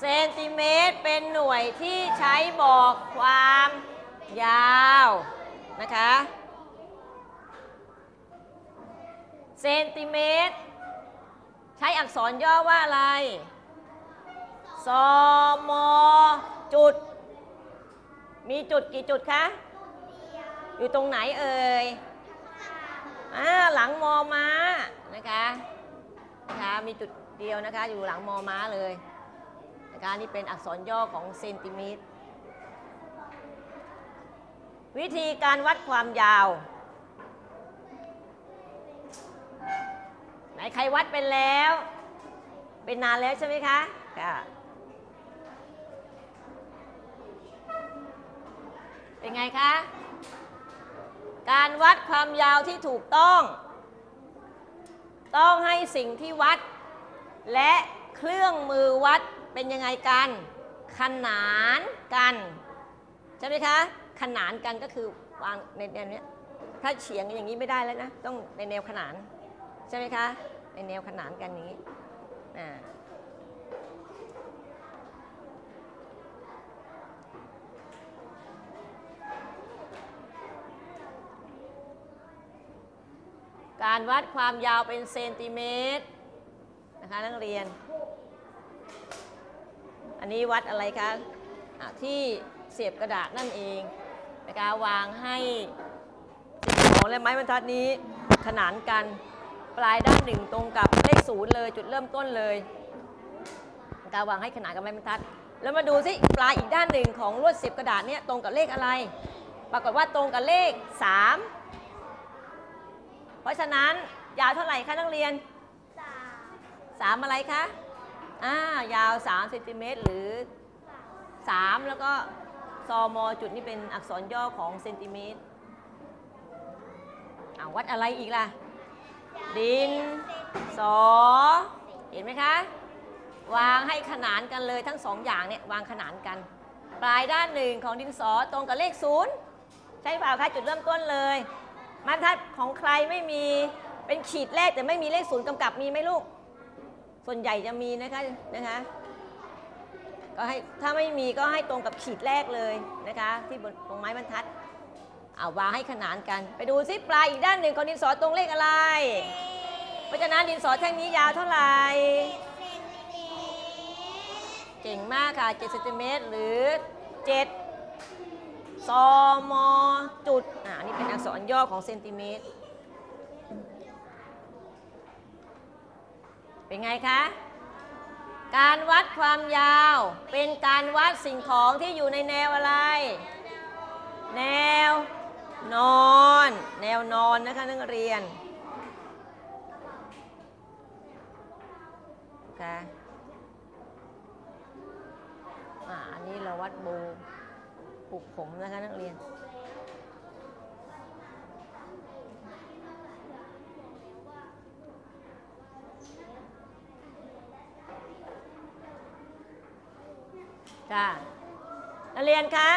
เซนติเมตรเป็นหน่วยที่ใช้บอกความยาวนะคะเซนติเมตร ใช้อักษรย่อว่าอะไรซอมอจุด มีจุดกี่จุดคะ อยู่ตรงไหนเอ่ยอ่าหลังมอม้านะคะนะคะมีจุดเดียวนะคะ อยู่หลังมอม้าเลย นะคะนี่เป็นอักษรย่อของเซนติเมตร วิธีการวัดความยาว ไหนใครวัดเป็นแล้ว เป็นนานแล้วใช่ไหมคะค่ะเป็นไงคะ การวัดความยาวที่ถูกต้อง ต้องให้สิ่งที่วัด และเครื่องมือวัด เป็นยังไงกัน ขนานกันใช่ไหมคะ ขนานกันก็คือวางในแนวเนี้ยถ้าเฉียงอย่างนี้ไม่ได้แล้วนะ ต้องในแนวขนานใช่ไหมคะ ในแนวขนานกันนี้อ่าการวัดความยาวเป็นเซนติเมตรนะคะนักเรียน นนี้วัดอะไรคะะที่เสียบกระดาษนั่นเองนะคะวางให้ของและไม้บรรทัดนี้ขนานกันปลายด้านหนึ่งตรงกับเลขศูนย์เลยจุดเริ่มต้นเลยการวางให้ขนานกับไม้บรรทัด แล้วมาดูสิปลายอีกด้านหนึ่งของลวดเสียบกระดาษเนี่ยตรงกับเลขอะไร ปรากฏว่าตรงกับเลข 3 เพราะฉะนั้นยาวเท่าไหร่คะนักเรียน3อะไรคะ อ่ายาว3เซนติเมตรหรือ 3 แล้วก็ซอมอจุดนี้เป็นอักษรย่อของเซนติเมตรอาวัดอะไรอีกล่ะ ดินสอ เห็นไหมคะ วางให้ขนานกันเลยทั้งสองอย่างเนี่ยวางขนานกัน ปลายด้านหนึ่งของดินสอตรงกับเลขศูนย์ใช่เปล่าคะจุดเริ่มต้นเลยบรรทัดของใครไม่มีเป็นขีดแรกแต่ไม่มีเลขศูนย์กำกับมีไหมลูก ส่วนใหญ่จะมีนะคะนะคะก็ให้ถ้าไม่มีก็ให้ตรงกับขีดแรกเลยนะคะ ที่บนตรงไม้บรรทัดเอาวางให้ขนานกัน ไปดูซิปลายอีกด้านหนึ่งของดินสอตรงเลขอะไร เพราะฉะนั้นดินสอแท่งนี้ยาวเท่าไหร่เก่งมากค่ะ7เซนติเมตรหรือ 7ซมจุดอ่านี่เป็นอักษรย่อของเซนติเมตร เป็นไงคะ การวัดความยาว เป็นการวัดสิ่งของที่อยู่ในแนวอะไร แนวนอน แนวนอนนะคะนักเรียนค่ะอันนี้เราวัดโบปลุกผมนะคะนักเรียน ค่ะนักเรียนคะ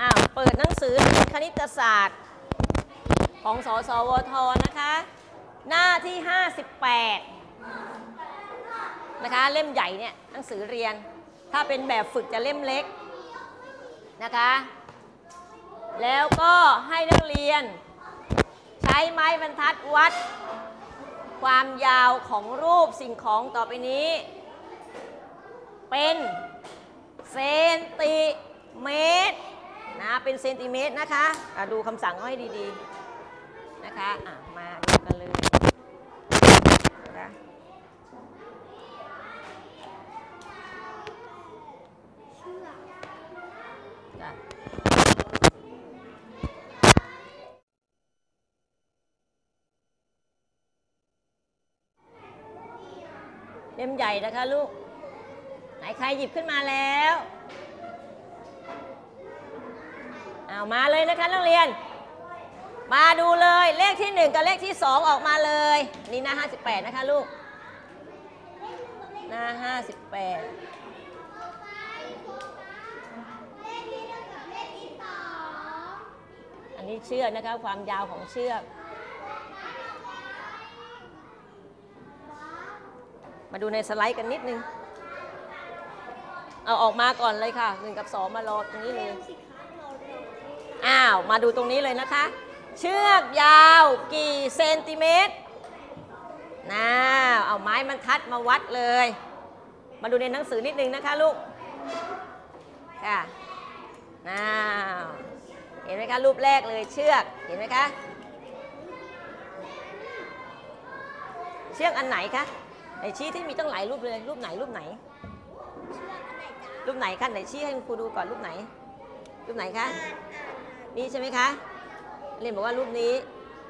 อ้าวเปิดหนังสือคณิตศาสตร์ของสสวทนะคะ หน้าที่ 58 นะคะ เล่มใหญ่เนี่ยหนังสือเรียน ถ้าเป็นแบบฝึกจะเล่มเล็กนะคะ แล้วก็ให้นักเรียน ใช้ไม้บรรทัดวัด ความยาวของรูปสิ่งของต่อไปนี้ เป็นเซนติเมตรนะเป็นเซนติเมตรนะคะะดูคำสั่งให้ดีๆนะคะะมาดูกันเลยนะคะจ้ะเล่มใหญ่นะคะลูก ไหนใครหยิบขึ้นมาแล้วเอามาเลยนะคะนักเรียน มาดูเลยเลขที่ 1 กับเลขที่ 2 ออกมาเลย นี่หน้า58 นะคะลูก หน้า 58อันนี้เชือกนะคะความยาวของเชือก มามาดูในสไลด์กันนิดนึง เอาออกมาก่อนเลยค่ะหนึ่งกับสองมารอตรงนี้เลย อ้าว มาดูตรงนี้เลยนะคะ เชือกยาวกี่เซนติเมตรน่าเอาไม้บรรทัดมาวัดเลย มาดูในหนังสือนิดนึงนะคะลูก ค่ะน่าเห็นไหมคะรูปแรกเลยเชือก เห็นไหมคะ เชือกอันไหนคะไหนชี้ที่มีตั้งหลายรูปเลย รูปไหนรูปไหน รูปไหนคะไหนชี้ให้คุณครูดูก่อนรูปไหน รูปไหนคะนี่ใช่ไหมคะเรียนบอกว่ารูปนี้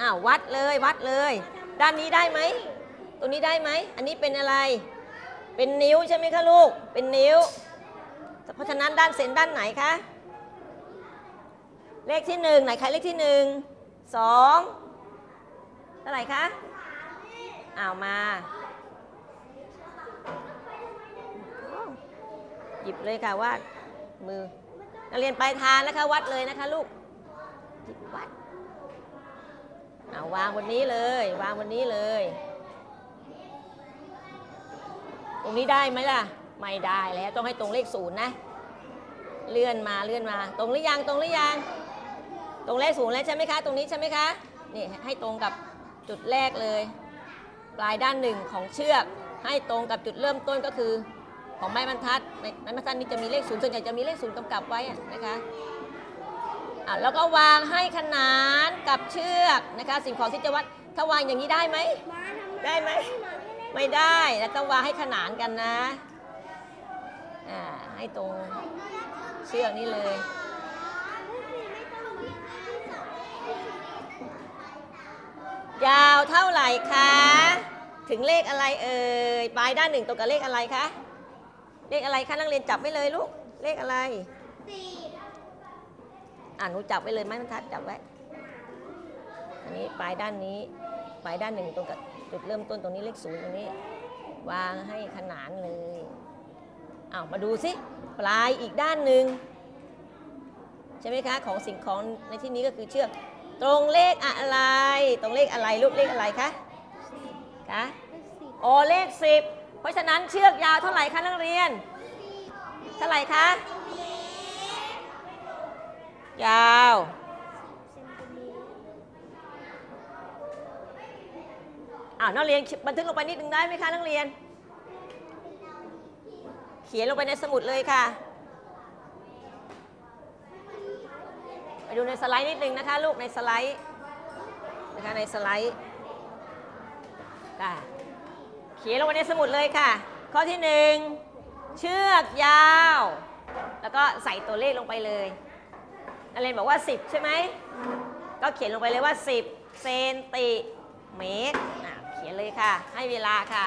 อ้าววัดเลยวัดเลย ด้านนี้ได้ไหมตรงนี้ได้ไหมอันนี้เป็นอะไร เป็นนิ้วใช่ไหมคะลูกเป็นนิ้ว เพราะฉะนั้นด้านเส้นด้านไหนคะเลขที่หนึ่งไหนใครเลขที่หนึ่งสองเท่าไหร่คะอ้าวมา ยิบเลยค่ะวาดมือนักเรียนปลายทางนะคะ วัดเลยนะคะลูกหยิบวัดเอาวางบนนี้เลย วางบนนี้เลย ตรงนี้ได้ไหมล่ะ ไม่ได้แล้วต้องให้ตรงเลขศูนย์นะ เลื่อนมาเลื่อนมา ตรงหรือยังตรงหรือยัง ตรงเลขศูนย์แล้วใช่ไหมคะ ตรงนี้ใช่ไหมคะนี่ให้ตรงกับจุดแรกเลย ปลายด้านหนึ่งของเชือก ให้ตรงกับจุดเริ่มต้นก็คือ ของไม้บรรทัดไม้ม้บรรทัดนี่จะมีเลขศูนย์ส่วนใหญ่จะมีเลขศูนย์กำกับไว้นะคะอะแล้วก็วางให้ขนานกับเชือกนะคะ สิ่งของที่จะวัดถ้าวางอย่างนี้ได้ไหม ได้ไหม ไม่ได้แล้วต้องวางให้ขนานกันนะอ่าให้ตรงเชือกนี้เลยยาวเท่าไหร่คะ ถึงเลขอะไรเอ่ย ปลายด้านหนึ่งตรงกับเลขอะไรคะ เลขอะไรคะนักเรียนจับไว้เลยลูก เลขอะไรอ่าหนูจับไว้เลยไม้บรรทัดจับไว้ อันนี้ปลายด้านนี้ปลายด้านหนึ่งตรงกับจุดเริ่มต้นตรงนี้เลขศูนย์ตรงนี้ วางให้ขนานเลยอ้าวมาดูสิปลายอีกด้านหนึ่งใช่ไหมคะของสิ่งของในที่นี้ก็คือเชือกตรงเลขอะไร ตรงเลขอะไรลูกเลขอะไรคะคะโอเลขสิบ เพราะฉะนั้นเชือกยาวเท่าไหร่คะนักเรียน เท่าไหร่คะ ยาว อ้าวนักเรียนบันทึกลงไปนิดนึงได้ไหมคะนักเรียน เขียนลงไปในสมุดเลยค่ะ ไปดูในสไลด์นิดนึงนะคะ ลูกในสไลด์นะคะในสไลด์ค่ะ เขียนลงไปในสมุดเลยค่ะ ข้อที่หนึ่งเชือกยาว แล้วก็ใส่ตัวเลขลงไปเลยนักเรียนบอกว่า 10 ใช่ไหม ก็เขียนลงไปเลยว่า 10 เซนติเมตรเขียนเลยค่ะ ให้เวลาค่ะ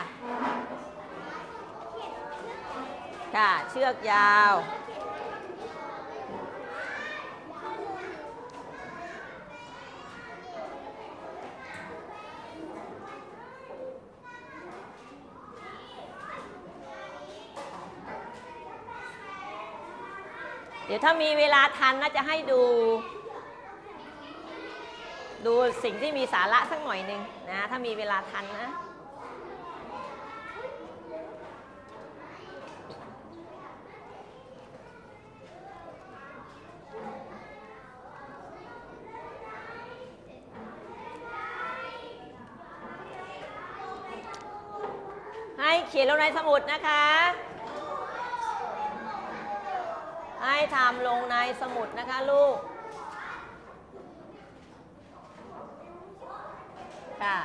ค่ะ เชือกยาว ดี๋ยวถ้ามีเวลาทันน่าจะให้ดู ดูสิ่งที่มีสาระสักหน่อยหนึ่งนะ ถ้ามีเวลาทันนะให้เขียนลงในสมุดนะคะ ให้ทำลงในสมุดนะคะลูก ค่ะ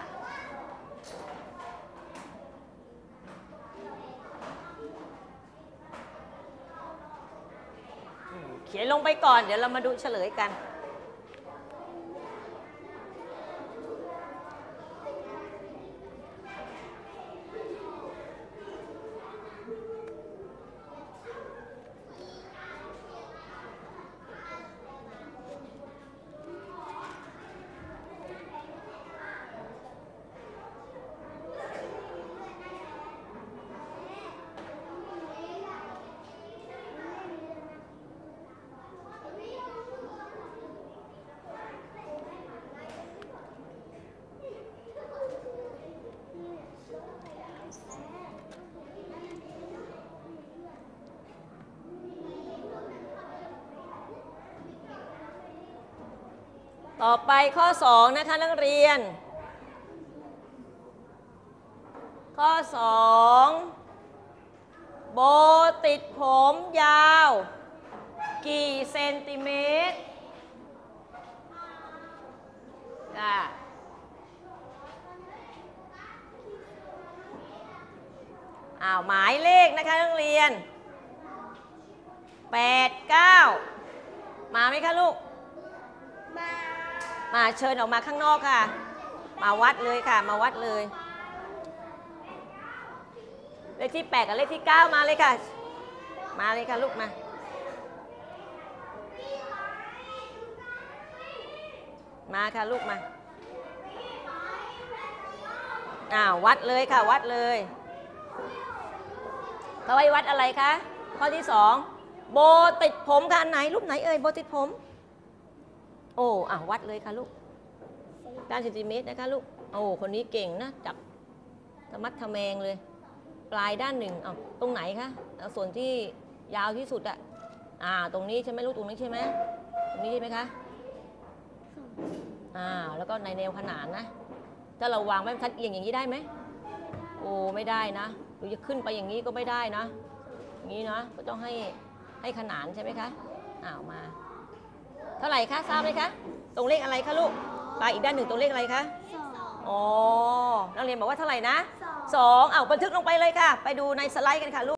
เขียนลงไปก่อน เดี๋ยวเรามาดูเฉลยกัน ต่อไปข้อ 2 นะคะนักเรียน ข้อ 2 โบติดผมยาว กี่เซนติเมตรจ้ะอ้าวหมายเลขนะคะนักเรียน 8 9 มาไหมคะลูก มา มาเชิญออกมาข้างนอกค่ะ มาวัดเลยค่ะ มาวัดเลย เลขที่8กับเลขที่9มาเลยค่ะ มาเลยค่ะลูกมามาค่ะลูกมาอ้าววัดเลยค่ะวัดเลยเขาไว้วัดอะไรคะ ข้อที่สองโบติดผมค่ะอันไหนรูปไหนเอ่ยโบติดผม โอ้อะวัดเลยค่ะลูกด้านเซนติเมตรนะคะลูก โอ้ คนนี้เก่งนะ จับธรรมัดทะแมงเลย ปลายด้านหนึ่งเอาตรงไหนคะส่วนที่ยาวที่สุดอะอ่า ตรงนี้ใช่ไหมลูกตรงนี้ใช่ไหมตรงนี้ใช่ไหมคะอ่า แล้วก็ในแนวขนานนะ ถ้าเราวางไว้ชัดเอียงอย่างนี้ได้ไหม โอ้ ไม่ได้นะหรือจะขึ้นไปอย่างนี้ก็ไม่ได้นะ อย่างนี้นะ ก็ต้องให้ให้ขนานใช่ไหมคะอ้าวมา เท่าไหร่คะทราบไหมคะตรงเลขอะไรคะลูกปลายอีกด้านหนึ่งตรงเลขอะไรคะสองอ๋อนักเรียนบอกว่าเท่าไหร่นะสองสองเอาบันทึกลงไปเลยค่ะ ไปดูในสไลด์กันค่ะลูก